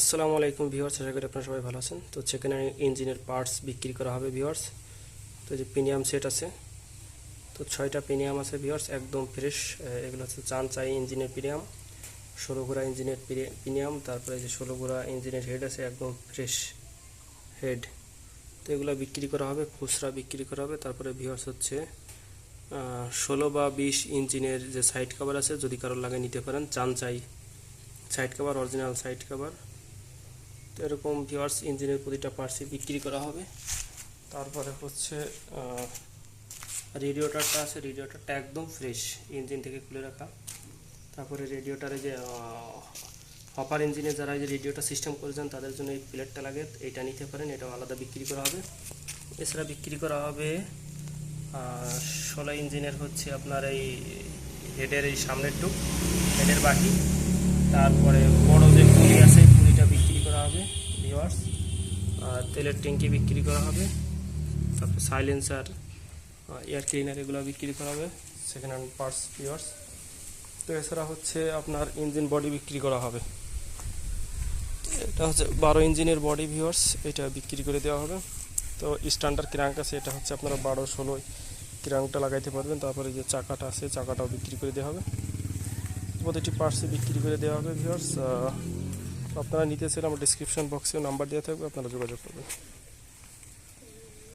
আসসালামু আলাইকুম ভিউয়ার্স, আশা করি আপনারা সবাই ভালো আছেন। তো সেখানে ইঞ্জিনের পার্টস বিক্রি করা হবে ভিউয়ার্স। তো যে প্রিমিয়াম সেট আছে, তো ছয়টা প্রিমিয়াম আছে ভিউয়ার্স, একদম ফ্রেশ এগুলো হচ্ছে চান চাই ইঞ্জিনের প্রিমিয়াম ষোলো ঘোড়া ইঞ্জিনের প্রিমিয়াম তারপরে যে ষোলো ঘোড়া ইঞ্জিনের হেড আছে, একদম ফ্রেশ হেড তো এগুলো বিক্রি করা হবে, খুচরা বিক্রি করা হবে, তারপরে ভিউয়ার্স হচ্ছে ষোলো বা বিশ ইঞ্জিনের যে সাইড কভার আছে, যদি কারোর লাগে নিতে পারেন চান চাই side cover original side cover তো এরকম ভিওয়ার্স ইঞ্জিনের প্রতিটা পার্টসই বিক্রি করা হবে। তারপরে হচ্ছে রেডিওটারটা আছে রেডিওটারটা একদম ফ্রেশ ইঞ্জিন থেকে খুলে রাখা। তারপরে রেডিওটারে যে হপার ইঞ্জিনে যারা যে রেডিওটা সিস্টেম করেছেন, তাদের জন্য এই প্লেটটা লাগে, এটা নিতে পারেন, এটাও আলাদা বিক্রি করা হবে। এছাড়া বিক্রি করা হবে ষোলো ইঞ্জিনের হচ্ছে আপনার এই হেডের এই সামনের টুক হেডের বাকি তারপরে হবে ভিওয়ার্স আর তেলের ট্যাঙ্কি বিক্রি করা হবে। তারপরে সাইলেন্সার এয়ার ক্লিনার এগুলো বিক্রি করা হবে সেকেন্ড হ্যান্ড পার্টস ভিওয়ার্স তো এছাড়া হচ্ছে আপনার ইঞ্জিন বডি বিক্রি করা হবে। এটা হচ্ছে বারো ইঞ্জিনের বডি ভিওয়ার্স এটা বিক্রি করে দেওয়া হবে। তো স্ট্যান্ডার্ড ক্রাঙ্ক আছে, এটা হচ্ছে আপনারা বারো ষোলো ক্রাঙ্কটা লাগাইতে পারবেন। তারপরে যে চাকাটা আছে, চাকাটাও বিক্রি করে দেওয়া হবে। প্রতিটি পার্টসে বিক্রি করে দেওয়া হবে ভিউয়ার্স আপনারা নিতে চাইলে আমার ডিসক্রিপশন বক্সে নাম্বার দেওয়া থাকবে আপনারা যোগাযোগ করবেন।